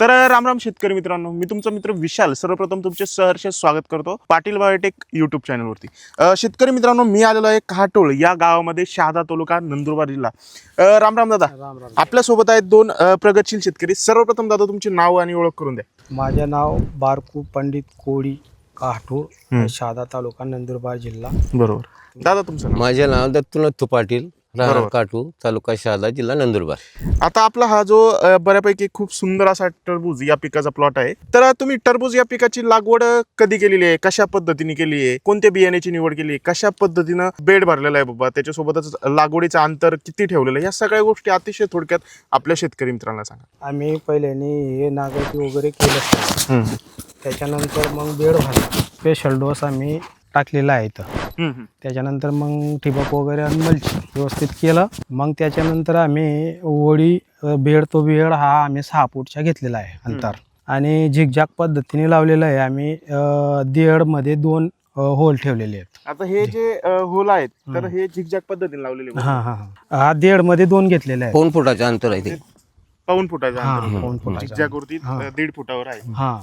तर रामराम शेतकरी मित्रांनो मी तुमचा मित्र विशाल सर्वप्रथम तुमचे सहर्ष स्वागत करतो पाटील बायोटेक युट्यूब चॅनलवरती शेतकरी मित्रांनो मी आलेलो आहे काटोळ या गावामध्ये शहादा तालुका नंदुरबार जिल्हा. अ, रामराम दादा राम राम आपल्यासोबत आहेत दोन प्रगतशील शेतकरी. सर्वप्रथम दादा तुमचे नाव आणि ओळख करून द्या. माझे नाव बारकू पंडित कोळी काठूर हम्म. शहादा तालुका नंदुरबार जिल्हा. बरोबर. दादा तुमचं नाव? माझे नाव दत्तुनाथ पाटील राहणार. काटू तालुका शहादा जिल्हा नंदुरबार. आता आपला हा जो अ, बऱ्यापैकी खूप सुंदर असा टरबूज या पिकाचा प्लॉट आहे. तर तुम्ही टरबूज या पिकाची लागवड कधी केलेली आहे? कशा पद्धतीने केली आहे? कोणत्या बियाण्याची निवड केली आहे? कशा पद्धतीनं बेड भरलेला आहे बाबा? त्याच्यासोबतच लागवडीचं अंतर किती ठेवलेलं आहे? या सगळ्या गोष्टी अतिशय थोडक्यात आपल्या शेतकरी मित्रांना सांगा. आम्ही पहिल्याने हे नागरिक वगैरे केलं. त्याच्यानंतर मग बेड भरला. स्पेशल डोस आम्ही टाकलेला आहे इथं. त्याच्यानंतर मग ठिबक वगैरे आणि मल्चिंग व्यवस्थित केलं. मग त्याच्यानंतर आम्ही वडी अ, बेड तो बेड हा आम्ही सहा फूटचा घेतलेला आहे अंतर. आणि झिकझॅक पद्धतीने लावलेला आहे. आम्ही अ, देडमध्ये दोन होल ठेवलेले आहेत. आता हे जे होल आहेत तर. हे झिकझॅक पद्धतीने लावलेले. हा हा हा. हा देडमध्ये दोन घेतलेले आहेत. पाऊन फुटाचे अंतर आहे ते. पाऊन फुटाचं हा, अंतर. पाऊण फुटाचं. झिकझॅक वरती हा. अ, दीड फुटावर आहे. हा.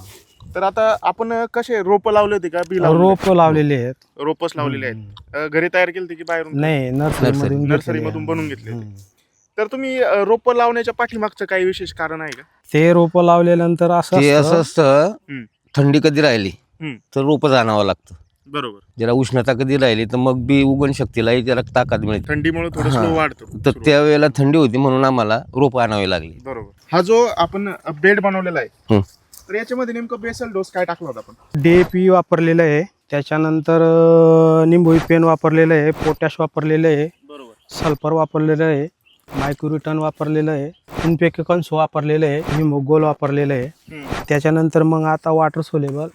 तर आता आपण कसे रोप लावले होते का? बी लावले रोप लावलेले आहेत. रोपच लावलेले आहेत. अ, घरी तयार केली होती की बाहेरून? नाही नर्सरी नर्सरी. मधून नर्सरीमधून बनवून घेतले तर तुम्ही रोप लावण्याच्या पाठीमागचं काही विशेष कारण आहे का? ते रोप लावल्यानंतर असं ते असं असतं, असतं हम्म. थंडी कधी राहिली हम्म. तर रोपं जाणावं लागतं. बरोबर. जरा उष्णता कधी राहिली तर मग बी उगण शक्तीलाही जरा ताकद मिळते. थंडीमुळे थोडं हा. स्लो वाढतो. तर त्यावेळेला थंडी होती म्हणून आम्हाला रोपं आणावी लागली. बरोबर. हा जो आपण बेड बनवलेला आहे. तर याच्यामध्ये नेमकं बेसल डोस काय टाकला होता आपण? डीएपी वापरलेलं आहे. त्याच्यानंतर अं, निंबोळी पेन वापरलेलं आहे पोटॅश वापरलेलं आहे बरोबर. सल्फर वापरलेलं आहे मायक्रोरिटन वापरलेलं आहे इन्फेक्कन्स वापरलेलं आहे हिमोगोल वापरलेलं आहे. त्याच्यानंतर मग आता वॉटर सोलेबल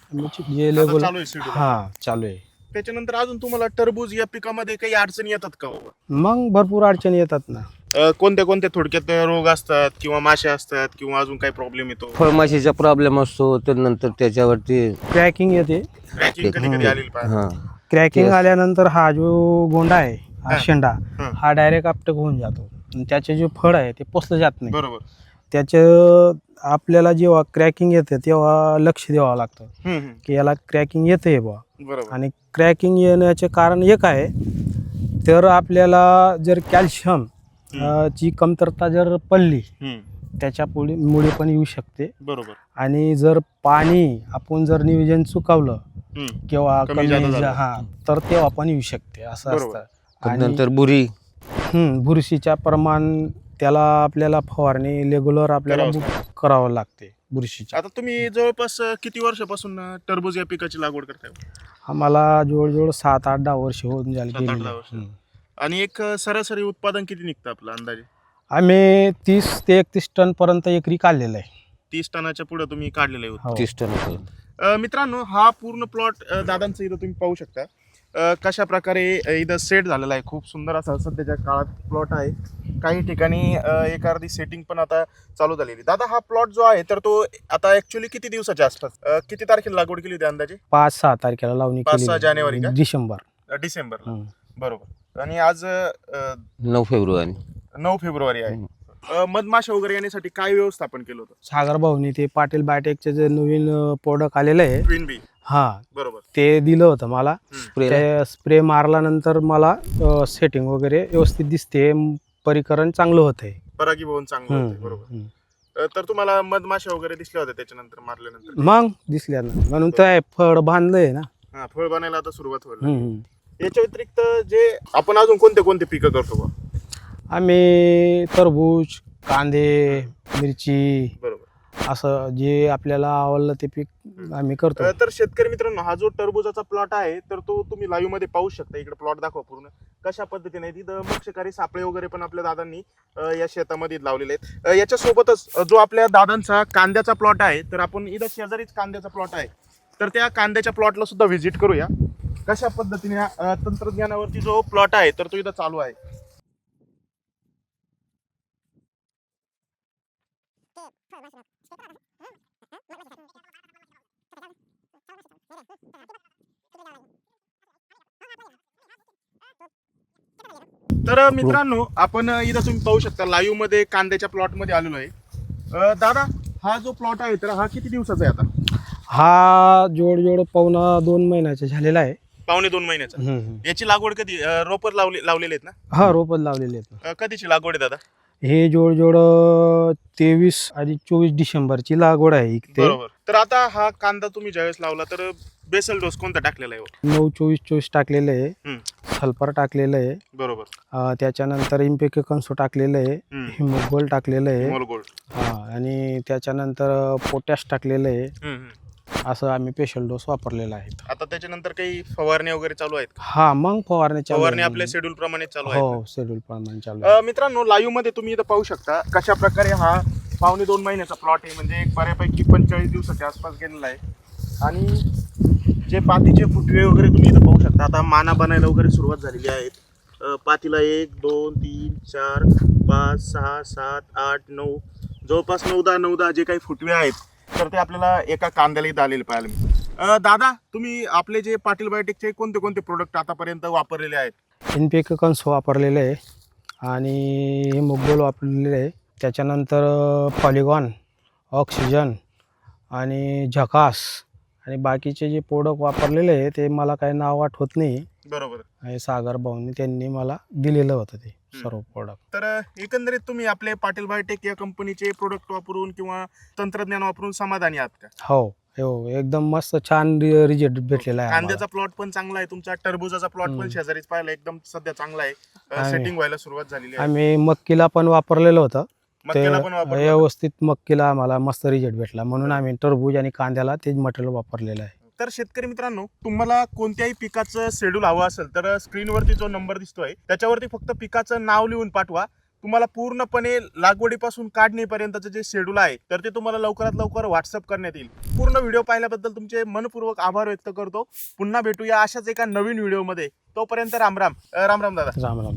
जे लेबल चालू आहे schedule. हा चालू आहे. त्याच्यानंतर अजून तुम्हाला टरबूज या पिकामध्ये काही अडचणी येतात का बाबा? मग भरपूर अडचणी येतात ना. अ, कोणत्या कोणत्या थोडक्यात रोग असतात किंवा माशे असतात किंवा अजून काही प्रॉब्लेम येतो? फळमाशीचा प्रॉब्लेम असतो तर नंतर त्याच्यावरती क्रॅकिंग येते. क्रॅकिंग कधी कधी आलेली पाहिजे हा. क्रॅकिंग. आल्यानंतर हा जो गोंडा आहे हा. शेंडा हा. हा डायरेक्ट आपटक होऊन जातो. आणि त्याचे जे फळ आहे ते पोचलं जात नाही. बरोबर. त्याचं आपल्याला जेव्हा क्रॅकिंग येते तेव्हा लक्ष द्यावं लागतं. हम्म, हम्म. की याला क्रॅकिंग येते बा बरोबर. आणि क्रॅकिंग येण्याचे कारण एक आहे तर आपल्याला जर कॅल्शियम अ, ची कमतरता जर पडली हम्म, त्याच्या पुढे मुळे पण येऊ शकते बरोबर आणि जर पाणी आपण जर नियोजन चुकवलं हम्म, किंवा कमी कमी जादा झालं. जा- हा तर तेव्हा पण येऊ शकते असं बरोबर. असतं आणि नंतर बुरी हम्म, बुरशीच्या प्रमाण त्याला आपल्याला फवारणी रेग्युलर आपल्याला करावंच बु- करावं लागते बुरशीच्या आता तुम्ही जवळपास अ, किती वर्षापासून अ, टरबूज या पिकाची लागवड करताय आम्हाला जवळजवळ सात आठ दहा वर्ष होऊन झाली सात आठ गेलेली. दहा वर्ष. हम्म. आणि एक सरासरी उत्पादन किती निघतं आपलं अंदाजे आम्ही तीस ते एकतीस टन पर्यंत एकरी काढलेलं आहे तीस टनाच्या पुढे तुम्ही काढलेलं आहे हो. तीस टन होतं. अ, मित्रांनो हा पूर्ण प्लॉट दादांचा इथं तुम्ही पाहू शकता अ, कशा प्रकारे अ, इथं सेट झालेला आहे खूप सुंदर असा सध्याच्या काळात प्लॉट आहे काही ठिकाणी अ, एक अर्धी सेटिंग पण आता चालू झालेली दादा हा प्लॉट जो आहे तर तो आता ऍक्च्युली किती दिवसाच्या आसपास अ, किती तारखेला लागवड केली होती अंदाजे पाच सहा तारखेला लावणी पाच, सहा. जानेवारी का? डिसेंबर हम्म. बरोबर. आणि आज अ, नऊ फेब्रुवारी. नऊ फेब्रुवारी आहे. अ, मधमाशा वगैरे येण्यासाठी काय व्यवस्थापन केलं होतं? सागर भाऊनी ते पाटील बायोटेकचे जे नवीन प्रोडक्ट आलेलं आहे. ट्विन बी हा. बरोबर. ते दिलं होतं मला. स्प्रे ते स्प्रे मारल्यानंतर मला सेटिंग वगैरे व्यवस्थित दिसते. म, परिकरण चांगलं होत आहे परागी भवन चांगलं होतं बरोबर. अ, तर तुम्हाला मधमाशा वगैरे दिसल्या होत्या त्याच्यानंतर मारल्यानंतर? मग दिसल्या ना. म्हणून तर फळ बांधलंय ना. हा फळ बनायला आता सुरुवात होईल हम्म. याच्या व्यतिरिक्त जे आपण अजून कोणते कोणते पिकं करतो बा? आम्ही तरबूज कांदे मिरची बरोबर. असं जे आपल्याला आवडलं ते पीक आम्ही करतो. अ, तर शेतकरी मित्रांनो हा जो टरबुजाचा प्लॉट आहे तर तो तुम्ही लाईव्हमध्ये पाहू शकता. इकडे प्लॉट दाखवा पूर्ण. कशा पद्धतीने. तिथं मक्षकारी सापळे वगैरे पण आपल्या दादांनी अ, या शेतामध्ये लावलेले आहेत. अ, याच्या सोबतच अ, जो आपल्या दादांचा कांद्याचा प्लॉट आहे तर आपण इथं शेजारीच कांद्याचा प्लॉट आहे. तर त्या कांद्याच्या प्लॉटला सुद्धा व्हिजिट करूया. कशा पद्धतीने अ, तंत्रज्ञानावरती जो प्लॉट आहे तर तो इथं चालू आहे. तर मित्रांनो आपण इथं तुम्ही पाहू शकता लाईव्हमध्ये कांद्याच्या प्लॉटमध्ये आलेलो आहे. दादा हा जो प्लॉट आहे तर हा किती दिवसाचा आहे आता? हा जोड जोड पावणा दोन महिन्याचा झालेला आहे. पावणे दोन महिन्याचा. हम्म. याची लागवड कधी अं, रोपं लावले लावलेले आहेत ना? हा रोपच लावलेले आहेत. अं, कधीची लागवड आहे दादा? हे जोड जोड तेवीस आणि चोवीस डिसेंबरची लागवड आहे इथे. बरोबर. तर आता हा कांदा तुम्ही ज्यावेळेस लावला तर बेसल डोस कोणता टाकलेला आहे हो? नऊ चोवीस चोवीस टाकलेलं आहे. हम्म. सल्फर टाकलेलं आहे. बरोबर. अं, त्याच्यानंतर इम्पेके कन्सो टाकलेलं आहे. हम्म. हिमोगोल टाकलेलं आहे. हा आणि त्याच्यानंतर पोटॅश टाकलेलं आहे. हम्म, हम्म. असं आम्ही स्पेशल डोस वापरलेला आहे आता त्याच्यानंतर काही फवारणी वगैरे चालू आहेत का? हा मग फवारणी चालू फवारणी आहे. आपल्या शेड्यूल प्रमाणे चालू आहे हो शेड्यूल प्रमाणे चालू आहे. अ, मित्रांनो लाईव्हमध्ये तुम्ही इथं पाहू शकता कशा प्रकारे हा पावणे दोन महिन्याचा प्लॉट आहे. म्हणजे एक बऱ्यापैकी पंचेचाळीस दिवसाच्या आसपास गेलेला आहे. आणि जे पातीचे फुटवे वगैरे तुम्ही इथं पाहू शकता. आता माना बनायला वगैरे सुरुवात झालेली आहेत. अ, पातीला एक दोन तीन चार पाच सहा सात आठ नऊ. जवळपास नऊ दहा नऊ दहा जे काही फुटवे आहेत तर ते आपल्याला एका कांद्याला इथं आलेले पाहायला मिळते. दादा तुम्ही आपले जे पाटील बायोटेकचे कोणते कोणते प्रोडक्ट आतापर्यंत वापरलेले आहेत? एनपीके कन्स वापरलेले आहे आणि हे मुगोल वापरलेले आहे. त्याच्यानंतर पॉलिगॉन ऑक्सिजन आणि झकास आणि बाकीचे जे प्रोडक्ट वापरलेले आहे ते मला काही नाव आठवत नाही. बरोबर. सागर भाऊनी त्यांनी मला दिलेलं होतं ते सर्व प्रोडक्ट तर एकंदरीत तुम्ही आपले पाटील बायोटेक या कंपनीचे प्रोडक्ट वापरून किंवा तंत्रज्ञान वापरून समाधानी आहात का? हो हो एकदम मस्त छान रिजल्ट भेटलेला आहे कांद्याचा. प्लॉट पण चांगला आहे तुमचा टरबुजाचा प्लॉट पण. शेजारीच पाहिला एकदम सध्या चांगला आहे. सेटिंग व्हायला सुरुवात झालेली आहे. आम्ही मक्कीला पण वापरलेलं होतं. ते मक्याला पण वापरलं व्यवस्थित मक्कीला आम्हाला मस्त रिजल्ट भेटला. म्हणून आम्ही टरबूज आणि कांद्याला तेच मटेरियल वापरलेलं आहे. तर शेतकरी मित्रांनो तुम्हाला कोणत्याही पिकाचं शेड्यूल हवं असेल तर स्क्रीनवरती जो नंबर दिसतोय त्याच्यावरती फक्त पिकाचं नाव लिहून पाठवा. तुम्हाला पूर्णपणे लागवडीपासून काढणीपर्यंतचं जे शेड्यूल आहे तर ते तुम्हाला लवकरात लवकर व्हॉट्सअप करण्यात येईल. पूर्ण व्हिडिओ पाहिल्याबद्दल तुमचे मनपूर्वक आभार व्यक्त करतो. पुन्हा भेटूया अशाच एका नवीन व्हिडिओमध्ये तोपर्यंत राम राम. अं, राम राम दादा. राम राम